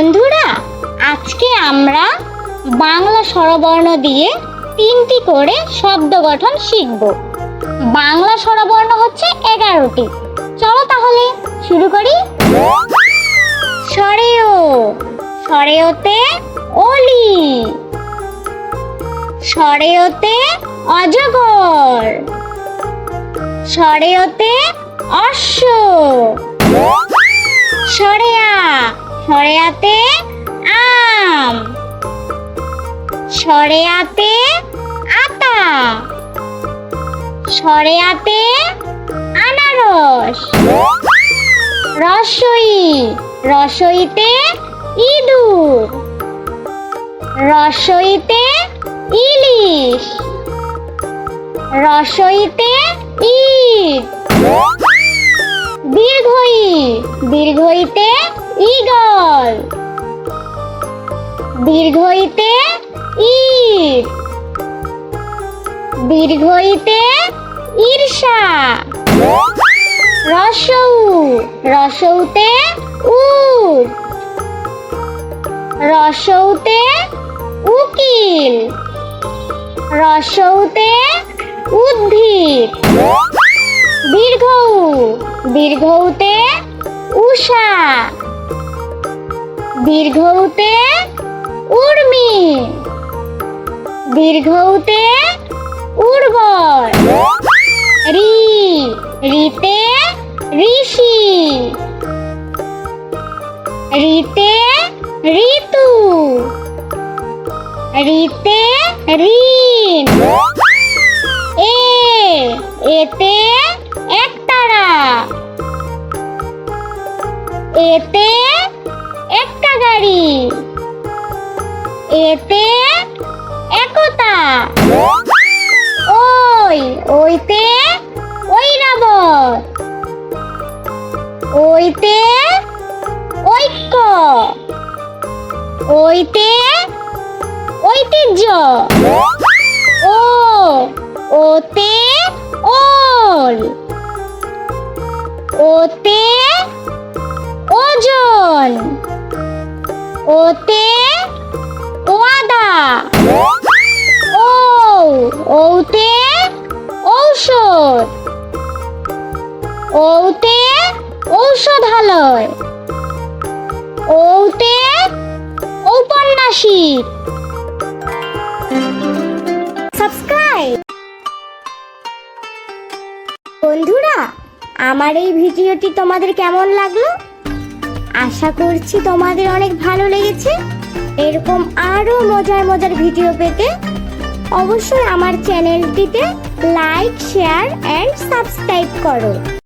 বন্ধুরা, আজকে আমরা বাংলা স্বরবর্ণ দিয়ে তিনটি করে শব্দ গঠন শিখব। বাংলা স্বরবর্ণ হচ্ছে এগারোটি। চলো তাহলে শুরু করি। সরেও সরেওতে অলি। সরেওতে অজগর। সরেওতে অশ্ব। সরেয়া সরেয়াতে আম। সরেয়াতে আতা। সরেয়াতে আনারস। রসই। রসইতে ইঁদুর। রসইতে ইলিশ। রসইতে ইট। দীর্ঘই। দীর্ঘইতে ঈগল। দীর্ঘইতে ইট দীর্ঘইতে ঈর্ষা। রসৌ। রসৌতে উট রসৌতে উকিল। রসৌতে উদ্ভিদ দীর্ঘ। দীর্ঘতে উষা। দীর্ঘতে উর্মি। দীর্ঘতে উর্বর। রি, রিতে ঋষি। রিতে ঋতু। রিতে ঋণ। এ, এতে একতারা এতে একটা গাড়ি। এতে একতা। ওই, ওইতে ঐরাবত। ওইতে ঐক্য। ওইতে ঐতিহ্য। ও, ওতে ওল। ওতে ওজন। ওতে ওয়াদা। ও, ওতে ঔষধ। ওতে ঔষধালয়। ওতে ঔপন্যাসিক বন্ধুরা, আমার এই ভিডিওটি তোমাদের কেমন লাগল? আশা করছি তোমাদের অনেক ভালো লেগেছে। এরকম আরও মজার মজার ভিডিও পেতে অবশ্যই আমার চ্যানেলটিতে লাইক শেয়ার অ্যান্ড সাবস্ক্রাইব করো।